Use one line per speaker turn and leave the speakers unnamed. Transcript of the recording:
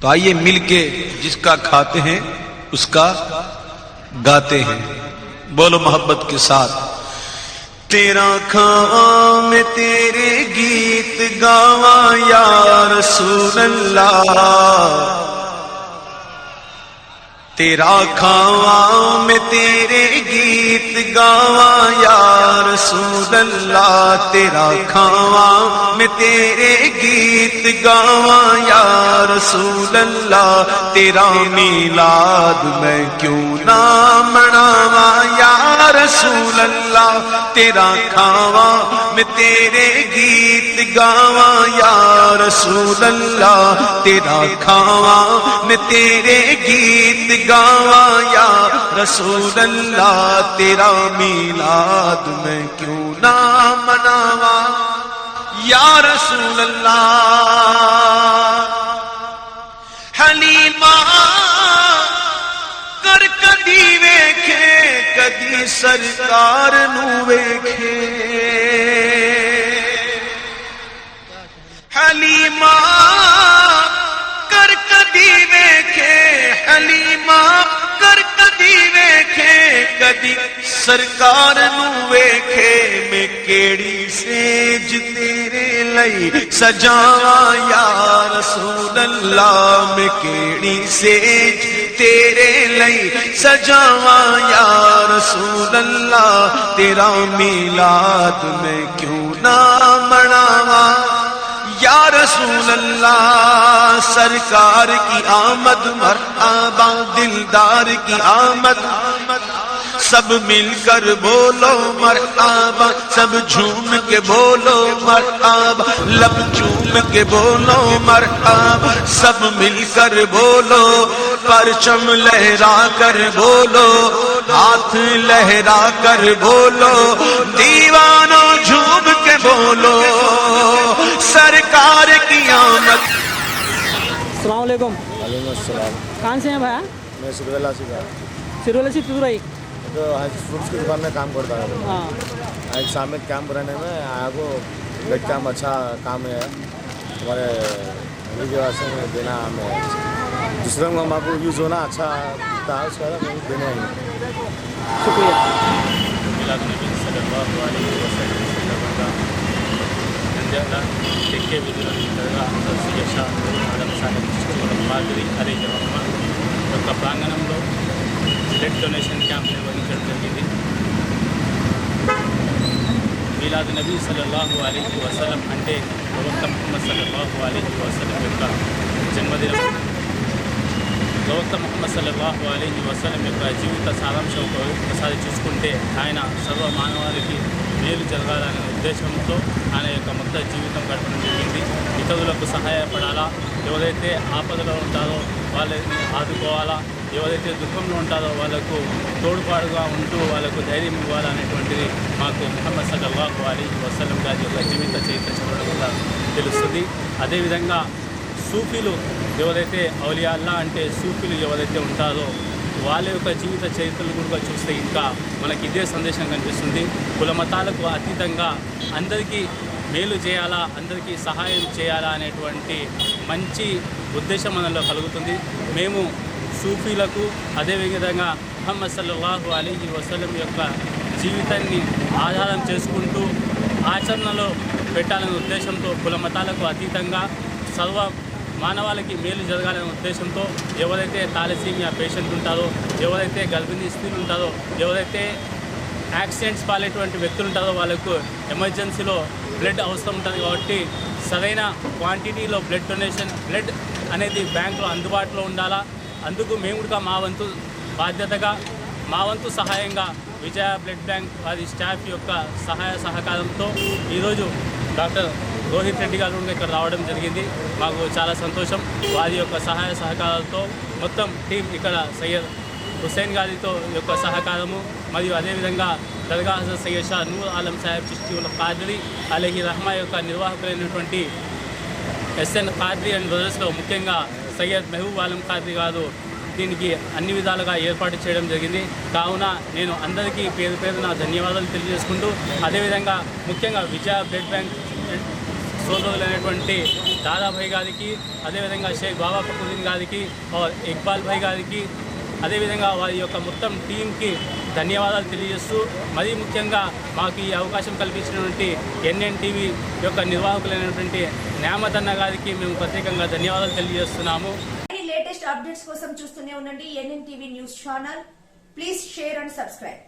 تو آئیے مل کے جس کا کھاتے ہیں، اس کا گاتے ہیں۔ بولو محبت کے ساتھ۔ تیرا کھا میں تیرے گیت گاواں یا رسول اللہ۔ تیرا کھاوا میں تیرے گیت گاوا یا رسول اللہ، تیرا کھاوا میں تیرے گیت گاوا یا رسول اللہ، تیرا میلاد میں کیوں نہ مناوا یا رسول اللہ، تیرا کھاوا میں تیرے گیت گاوا یا رسول اللہ، تیرا کھاواں، میں تیرے گیت گاوا یا رسول اللہ، تیرا میلاد میں کیوں نہ مناوا یا رسول اللہ، حلیمہ، کر کدی ویکھے، کدی سرکار نو ویکھے۔ حلیمہ کر کدی ویکھے، حلیمہ کر کدی ویکھے، کدی سرکار نو میں کیڑی سیج تیرے لئی سجاواں، یا رسول اللہ، میں کیڑی سیج تیرے لئی سجاواں، یا رسول اللہ، تیرا میلاد میں کیوں نہ مناواں؟ رسول اللہ، سرکار کی آمد، مرحبا، دلدار کی آمد. سب مل کر بولو مرحبا، سب جھوم کے بولو مرحبا، لب جھوم کے بولو مرحبا، سب مل کر بولو، پرچم لہرا کر بولو، ہاتھ لہرا
کر
بولو अस्सलाम
कहाँ से हैं भैया?
मैं सुरवेला से था
सिरोला से तुरई
तो आज फ्रूट्स की दुकान में काम करता है।
हाँ।
आज शाम में काम कराने में आया को बेड काम अच्छा काम है। हमारे में देना हमें। दूसरे को हमको यूज़ होना अच्छा था उसका मैं देने आई
शुक्रिया।
నంద్యాల టెక్కే విధుల మీదుగా సయ్యద్ షా ఆదం సాహెబ్ చిత్తూరు మాదిరి అలీ రహమాన్ యొక్క ప్రాంగణంలో బ్లడ్ డొనేషన్ క్యాంప్ నిర్వహించడం జరిగింది మీలాద్ నబీ సల్లల్లాహు అలీహి వసలం అంటే ప్రవక్త ముహమ్మద్ సల్లల్లాహు అలీహి వసలం యొక్క జన్మదినం ప్రవక్త ముహమ్మద్ సల్లాహు అలీహి వసలం యొక్క జీవిత సారాంశం ఒకసారి చూసుకుంటే ఆయన సర్వ మానవాళికి మేలు జరగాలనే ఉద్దేశంతో ఆయన యొక్క మొత్తం జీవితం గడపడం జరిగింది. ఇతరులకు సహాయపడాలా? ఎవరైతే ఆపదలో ఉంటారో వాళ్ళని ఆదుకోవాలా? ఎవరైతే దుఃఖంలో ఉంటారో వాళ్ళకు తోడుపాటుగా ఉంటూ వాళ్ళకు ధైర్యం ఇవ్వాలనేటువంటిది మాకు ముహమ్మద్ సల్లాహు అలీ వసలం గారి యొక్క జీవిత చరిత్ర చదవడం వల్ల తెలుస్తుంది. అదేవిధంగా సూఫీలు ఎవరైతే అవలియాల్లా అల్లా అంటే సూఫీలు ఎవరైతే ఉంటారో వాళ్ళ యొక్క జీవిత చరిత్రలు కూడా చూస్తే ఇంకా మనకి ఇదే సందేశం కనిపిస్తుంది. కుల మతాలకు అతీతంగా అందరికీ మేలు చేయాలా అందరికీ సహాయం చేయాలా అనేటువంటి మంచి ఉద్దేశం మనలో కలుగుతుంది. మేము సూఫీలకు అదేవిధంగా ముహమ్మద్ సల్లాహు అలీ వసలం యొక్క జీవితాన్ని ఆధారం చేసుకుంటూ ఆచరణలో పెట్టాలనే ఉద్దేశంతో కుల మతాలకు అతీతంగా సర్వ మానవాళికి మేలు జరగాలనే ఉద్దేశంతో ఎవరైతే తాలసీమియా పేషెంట్ ఉంటారో ఎవరైతే గర్భిణీ స్త్రీలు ఉంటారో ఎవరైతే యాక్సిడెంట్స్ పాలేటువంటి వ్యక్తులు ఉంటారో వాళ్ళకు ఎమర్జెన్సీలో బ్లడ్ అవసరం ఉంటుంది కాబట్టి సరైన క్వాంటిటీలో బ్లడ్ డొనేషన్ బ్లడ్ అనేది బ్యాంకులో అందుబాటులో ఉండాలా? అందుకు మేము కూడా మా వంతు బాధ్యతగా మా వంతు సహాయంగా విజయ బ్లడ్ బ్యాంక్ వారి స్టాఫ్ యొక్క సహాయ సహకారంతో ఈరోజు డాక్టర్ రోహిత్ రెడ్డి గారు ఇక్కడ రావడం జరిగింది. మాకు చాలా సంతోషం. వారి యొక్క సహాయ సహకారాలతో మొత్తం టీం ఇక్కడ సయ్యద్ హుస్సేన్ గారితో యొక్క సహకారము మరియు అదేవిధంగా దర్గా హజరత్ సయ్యద్ షా నూర్ ఆలం సాహెబ్ చిష్టివుల కాదరి అలాగే రహమా యొక్క నిర్వాహకులైనటువంటి ఎస్ఎన్ ఖాద్రి అండ్ బ్రదర్స్లో ముఖ్యంగా సయ్యద్ మెహబూబ్ ఆలం ఖాద్రి గారు దీనికి అన్ని విధాలుగా ఏర్పాటు చేయడం జరిగింది. కావున నేను అందరికీ పేరు పేరున ధన్యవాదాలు తెలియజేసుకుంటూ అదేవిధంగా ముఖ్యంగా విజయ బ్లడ్ బ్యాంక్ సోదరులైనటువంటి దాదాభాయ్ గారికి అదేవిధంగా షేక్ బాబా ఫకుద్దీన్ గారికి ఇక్బాల్ భాయ్ గారికి అదేవిధంగా వారి యొక్క మొత్తం టీంకి ధన్యవాదాలు తెలియజేస్తూ మరీ ముఖ్యంగా మాకు ఈ అవకాశం కల్పించినటువంటి ఎన్ఎన్ టీవీ యొక్క నిర్వాహకులైనటువంటి న్యామతన్న గారికి మేము ప్రత్యేకంగా ధన్యవాదాలు తెలియజేస్తున్నాము.
అప్డేట్స్ కోసం చూస్తూనే ఉండండి. N N TV news channel. Please share and subscribe.